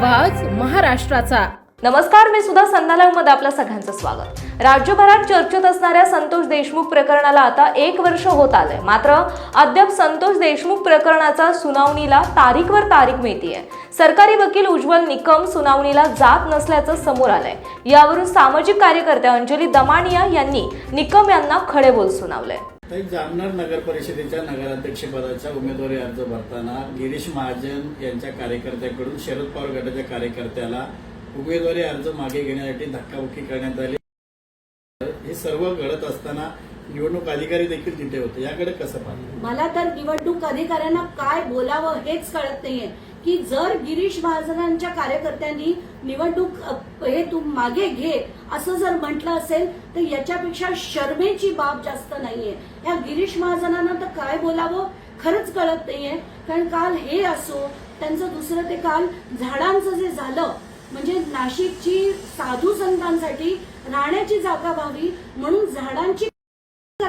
महाराष्ट्राचा. नमस्कार मी सुद्धा मध्ये आपलं सगळ्यांचं स्वागत. राज्यभरात चर्चेत असणाऱ्या संतोष देशमुख प्रकरणाला आता एक वर्ष होत आलंय. मात्र अद्याप संतोष देशमुख प्रकरणाचा सुनावणीला तारीखवर तारीख मिळतीये. सरकारी वकील उज्ज्वल निकम सुनावणीला जात नसल्याचं समोर आलंय. यावरून सामाजिक कार्यकर्त्या अंजली दमानिया यांनी निकम यांना खडे बोल सुनावले तर जामनेर नगर परिषदेच्या नगराध्यक्षपदाच्या उमेदवारी अर्ज भरताना गिरीश महाजन यांच्या कार्यकर्त्याकडून शरद पवार गटाच्या कार्यकर्त्याला उमेदवारी अर्ज मागे घेण्यासाठी धक्काबुक्की करण्यात आली. हे सर्व घडत असताना निवडणूक अधिकारी देखील तिथे होते. याकडे कसं पाहिजे मला तर निवडणूक अधिकाऱ्यांना काय बोलावं हेच कळत नाहीये. की जर गिरीश महाजनांच्या कार्यकर्त्यांनी निवडणूक हे तू मागे घे असं जर म्हटलं असेल तर याच्यापेक्षा शर्मेची बाब जास्त नाहीये. या गिरीश महाजनांना तर काय बोलावं खरंच कळत नाहीये. कारण काल हे असो त्यांचं दुसरं ते काल झाडांचं जे झालं म्हणजे नाशिकची साधू संतांसाठी राहण्याची जागा व्हावी म्हणून झाडांची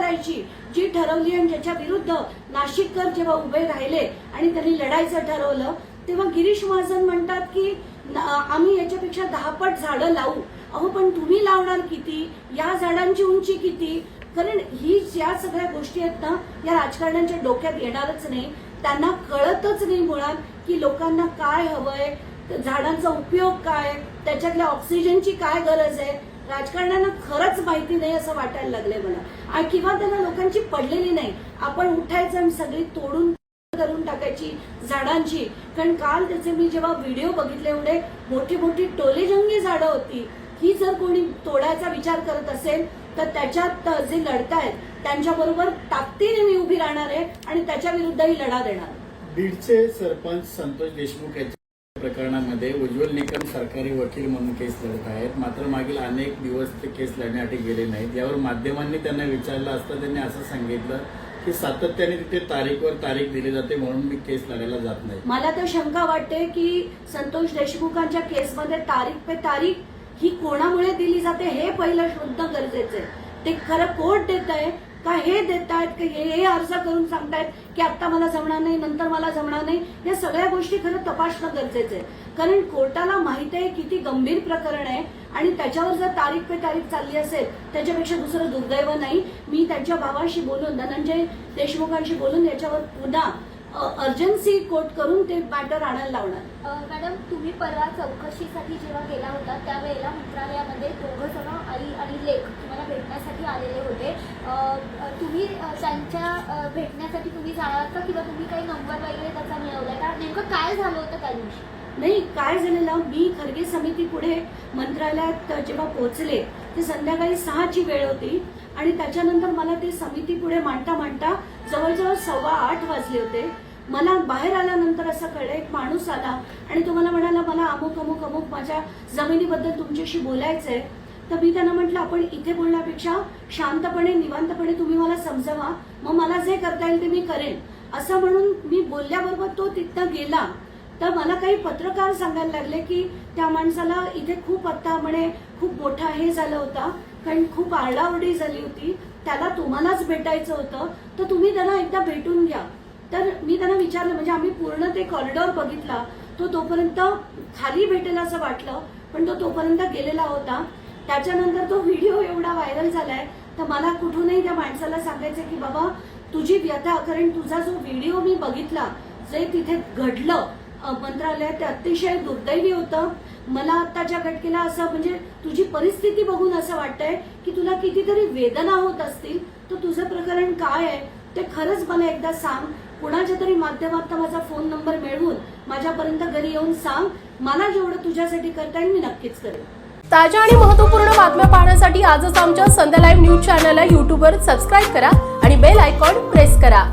करायची जी ठरवली आणि ज्याच्या विरुद्ध नाशिककर जेव्हा उभे राहिले आणि त्यांनी लढायचं ठरवलं तेव्हा गिरीश महाजन म्हणतात की आम्ही याच्यापेक्षा दहापट झाडं लावू. अहो पण तुम्ही लावणार किती? या झाडांची उंची किती? कारण ही ज्या सगळ्या गोष्टी आहेत ना या राजकारण्यांच्या डोक्यात येणारच नाही. त्यांना कळतच नाही मुळात की लोकांना काय हवंय झाडांचा उपयोग काय त्याच्यातल्या ऑक्सिजनची काय गरज आहे? राजकारण्यांना खरंच माहिती नाही असं वाटायला लागलंय मला. आणि किंवा त्यांना लोकांची पडलेली नाही. आपण उठायचं आणि सगळी तोडून करून टाकायची झाडांची. कारण काल त्याचे मी जेव्हा व्हिडिओ बघितले एवढे मोठी मोठी टोलेजंगी झाडं होती. ही जर कोणी तोडायचा विचार करत असेल तर त्याच्यात जे लढतायत त्यांच्याबरोबर ताकदीने मी उभी राहणार आहे आणि त्याच्या विरुद्धही लढा देणार. बीडचे सरपंच संतोष देशमुख यांचे प्रकरणामध्ये उज्ज्वल निकम सरकारी वकील म्हणून केस लढत आहेत. मात्र मागील अनेक दिवस ते केस लढण्यासाठी गेले नाहीत. यावर माध्यमांनी त्यांना विचारलं असता त्यांनी असं सांगितलं की सातत्याने तिथे तारीखवर तारीख दिली जाते म्हणून मी केस लढायला जात नाही. मला तर शंका वाटते की संतोष देशमुखांच्या केसमध्ये तारीख पे तारीख ही कोणामुळे दिली जाते हे पहिलं शोधणं गरजेचं आहे. ते खरं कोर्ट देत आहे का हे देत आहेत की हे हे अर्ज करून सांगतायत की आता मला जमणार नाही नंतर मला जमणार नाही? या सगळ्या गोष्टी खरं तपासणं गरजेचं आहे. कारण कोर्टाला माहीत आहे किती गंभीर प्रकरण आहे आणि त्याच्यावर जर तारीख पे तारीख चालली असेल त्याच्यापेक्षा दुसरं दुर्दैव नाही. मी त्यांच्या भावाशी बोलून धनंजय देशमुखांशी बोलून याच्यावर पुन्हा अर्जन्सी कोर्ट करून ते मॅटर आणायला लावणार. मॅडम तुम्ही परवा चौकशीसाठी जेव्हा गेला होता त्यावेळेला मंत्रालयामध्ये दोघं जण आई आणि लेख तुम्हाला भेटण्यासाठी आलेले होते. तुम्ही त्यांच्या भेटण्यासाठी तुम्ही जाणार का किंवा तुम्ही काही नंबर वगैरे त्याचा मिळवलाय का? नेमकं काय झालं होतं त्या दिवशी? नाही काय झालेलं? मी खरगे समिती पुढे मंत्रालयात जेव्हा पोहोचले ते संध्याकाळी सहाची वेळ होती आणि त्याच्यानंतर मला ते समिती पुढे मांडता मांडता जवळजवळ सव्वा आठ वाजले होते. मला बाहेर आल्यानंतर असं कळलं एक माणूस आला आणि तो मला म्हणाला मला अमुक अमुक अमुक माझ्या जमिनीबद्दल तुमच्याशी बोलायचंय. तर मी त्यांना म्हटलं आपण इथे बोलण्यापेक्षा शांतपणे निवांतपणे तुम्ही मला समजावा. मग मला जे करता येईल ते मी करेन. असं म्हणून मी बोलल्याबरोबर तो तिथं गेला. तर मला काही पत्रकार सांगायला लागले की त्या माणसाला इथे खूप आत्ता म्हणे खूप मोठा हे झालं होता कारण खूप आरडाओरडी झाली होती. त्याला तुम्हालाच भेटायचं होतं. तर तुम्ही त्यांना एकदा भेटून घ्या. तर मी त्यांना विचारलं म्हणजे आम्ही पूर्ण ते कॉरिडॉर बघितला. तो तोपर्यंत खाली भेटेल असं वाटलं पण तो तोपर्यंत गेलेला होता. त्याच्यानंतर तो व्हिडिओ एवढा व्हायरल झालाय तर मला कुठूनही त्या माणसाला सांगायचं की बाबा तुझी व्यथा कारण तुझा जो व्हिडिओ मी बघितला जे तिथे घडलं मंत्रालयात ते अतिशय दुर्दैवी होतं. मला आत्ताच्या घटकेला असं म्हणजे तुझी परिस्थिती बघून असं वाटतंय की तुला कितीतरी वेदना होत असतील. तर तुझं प्रकरण काय आहे? ते खरंच मला एकदा सांग. कुणाच्या तरी माध्यमात माझा फोन नंबर मिळवून माझ्यापर्यंत घरी येऊन सांग. मला जेवढं तुझ्यासाठी करता येईल मी नक्कीच करेन. ताज्या आणि महत्त्वपूर्ण बातम्या पाहण्यासाठी आजच आमच्या संध्या लाईव्ह न्यूज चॅनलला युट्यूबवर सबस्क्राईब करा आणि बेल आयकॉन प्रेस करा.